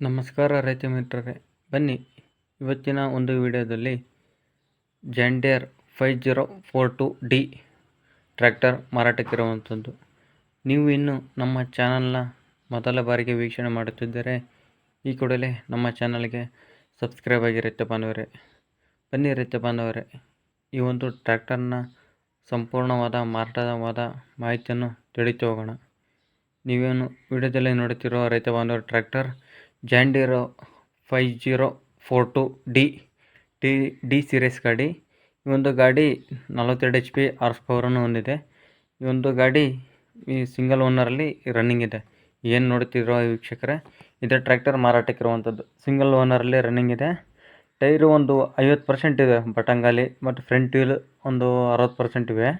ನಮಸ್ಕಾರ ರೈತ ಮಿತ್ರರೇ, ಬನ್ನಿ ಇವತ್ತಿನ ಒಂದು ವಿಡಿಯೋದಲ್ಲಿ John Deere five zero four two D tractor ಮಾರಾಟಕ್ಕಿರುವಂಥದ್ದು ನೀವು ಇನ್ನು ನಮ್ಮ ಚಾನಲ್ನ ಮೊದಲ ಬಾರಿಗೆ ವೀಕ್ಷಣೆ ಮಾಡುತ್ತಿದ್ದರೆ ಈ ಕೂಡಲೇ ನಮ್ಮ ಚಾನಲ್ಗೆ ಸಬ್ಸ್ಕ್ರೈಬ್ ಆಗಿ ರೈತ ಬಾಂಧವರೇ ಬನ್ನಿ ರೈತ ಬಾಂಧವರೇ ಈ ಒಂದು ಟ್ರ್ಯಾಕ್ಟರ್ನ ಸಂಪೂರ್ಣವಾದ ಮಾರಾಟವಾದ ಮಾಹಿತಿಯನ್ನು ತಿಳಿತು ಹೋಗೋಣ. ನೀವೇನು ವಿಡಿಯೋದಲ್ಲಿ ನೋಡುತ್ತಿರುವ ರೈತ ಬಾಂಧವರ tractor ಜಾಂಡೀರೋ five zero four two D T D series ಗಾಡಿ. ಈ ಒಂದು ಗಾಡಿ ನಲವತ್ತೆರಡು ಎಚ್ ಪಿ ಆರ್ಸ್ ಪವರನ್ನು ಹೊಂದಿದೆ. ಈ ಒಂದು ಗಾಡಿ ಈ ಸಿಂಗಲ್ ಓನರಲ್ಲಿ ರನ್ನಿಂಗ್ ಇದೆ. ಏನು ನೋಡ್ತಿರೋ ವೀಕ್ಷಕರೇ, ಇದೇ ಟ್ರ್ಯಾಕ್ಟರ್ ಮಾರಾಟಕ್ಕಿರುವಂಥದ್ದು ಸಿಂಗಲ್ ಓನರಲ್ಲಿ ರನ್ನಿಂಗ್ ಇದೆ. ಟೈರು ಒಂದು ಐವತ್ತು ಪರ್ಸೆಂಟ್ ಇದೆ ಬಟಂಗಾಲಿ ಮತ್ತು ಫ್ರಂಟ್ ವೀಲ್ ಒಂದು ಅರವತ್ತು ಪರ್ಸೆಂಟ್ ಇವೆ.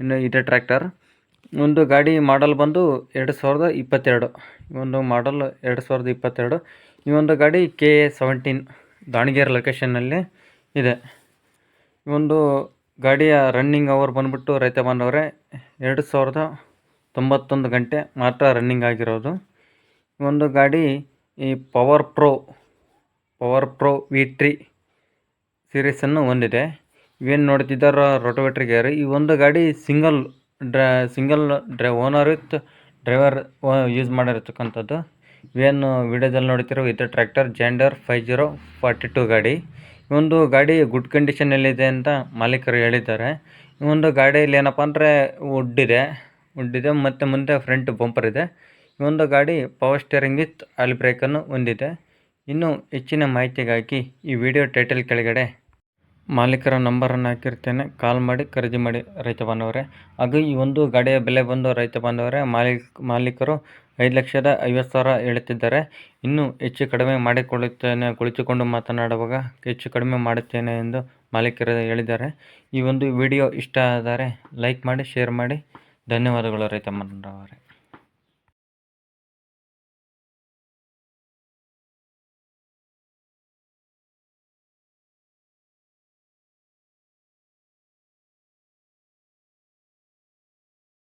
ಇನ್ನು ಇದೇ ಟ್ರ್ಯಾಕ್ಟರ್ ಒಂದು ಗಾಡಿ ಮಾಡಲ್ ಬಂದು ಎರಡು ಸಾವಿರದ ಇಪ್ಪತ್ತೆರಡು. ಒಂದು ಮಾಡಲ್ ಎರಡು ಸಾವಿರದ ಇಪ್ಪತ್ತೆರಡು. ಈ ಒಂದು ಗಾಡಿ ಕೆ ಎ ಸೆವೆಂಟೀನ್ ದಾವಣಗೆರೆ ಲೊಕೇಶನ್ನಲ್ಲಿ ಇದೆ. ಈ ಒಂದು ಗಾಡಿಯ ರನ್ನಿಂಗ್ ಅವರ್ ಬಂದುಬಿಟ್ಟು ರೈತ ಬಾಂಧವರೇ ಎರಡು ಸಾವಿರದ ತೊಂಬತ್ತೊಂದು ಗಂಟೆ ಮಾತ್ರ ರನ್ನಿಂಗ್ ಆಗಿರೋದು. ಈ ಒಂದು ಗಾಡಿ ಈ power pro power pro V three ಸೀರೀಸನ್ನು ಹೊಂದಿದೆ. ಇವೇನು ನೋಡ್ತಿದ್ದಾರೋ ರೋಟೋವೇಟ್ರ್ ಗೇರ್ ಈ ಒಂದು ಗಾಡಿ single ಡ್ರ, single dry, owner with driver use ಮಾಡಿರ್ತಕ್ಕಂಥದ್ದು. ಇವೇನು ವಿಡಿಯೋದಲ್ಲಿ ನೋಡ್ತಿರೋ ಇದು tractor, gender five zero forty two ಗಾಡಿ. ಈ ಒಂದು ಗಾಡಿ ಗುಡ್ ಕಂಡೀಷನಲ್ಲಿದೆ ಅಂತ ಮಾಲೀಕರು ಹೇಳಿದ್ದಾರೆ. ಈ ಒಂದು ಗಾಡಿಯಲ್ಲಿ ಏನಪ್ಪ ಅಂದರೆ ವುಡ್ ಇದೆ ವುಡ್ ಇದೆ ಮತ್ತು ಮುಂದೆ ಫ್ರಂಟ್ ಬಂಪರ್ ಇದೆ. ಈ ಒಂದು ಗಾಡಿ ಪವರ್ ಸ್ಟೇರಿಂಗ್ ವಿತ್ ಆಲ್ ಬ್ರೇಕನ್ನು ಹೊಂದಿದೆ. ಇನ್ನು ಹೆಚ್ಚಿನ ಮಾಹಿತಿಗಾಗಿ ಈ ವಿಡಿಯೋ ಟೈಟಲ್ ಕೆಳಗಡೆ ಮಾಲೀಕರ ನಂಬರನ್ನು ಹಾಕಿರ್ತೇನೆ. ಕಾಲ್ ಮಾಡಿ, ಖರೀದಿ ಮಾಡಿ ರೈತ ಬಾಂಧವರೇ. ಹಾಗೂ ಈ ಒಂದು ಗಾಡಿಯ ಬೆಲೆ ಬಂದು ರೈತ ಬಾಂಧವರೇ, ಮಾಲೀಕ, ಮಾಲೀಕರು ಐದು ಲಕ್ಷದ ಐವತ್ತು ಸಾವಿರ ಹೇಳುತ್ತಿದ್ದಾರೆ ಇನ್ನೂ ಹೆಚ್ಚು ಕಡಿಮೆ ಮಾಡಿಕೊಳ್ಳುತ್ತೇನೆ, ಕುಳಿತುಕೊಂಡು ಮಾತನಾಡುವಾಗ ಹೆಚ್ಚು ಕಡಿಮೆ ಮಾಡುತ್ತೇನೆ ಎಂದು ಮಾಲೀಕರು ಹೇಳಿದ್ದಾರೆ. ಈ ಒಂದು ವಿಡಿಯೋ ಇಷ್ಟ ಆದರೆ ಲೈಕ್ ಮಾಡಿ, ಶೇರ್ ಮಾಡಿ. ಧನ್ಯವಾದಗಳು ರೈತ ಬಾಂಧವರೇ.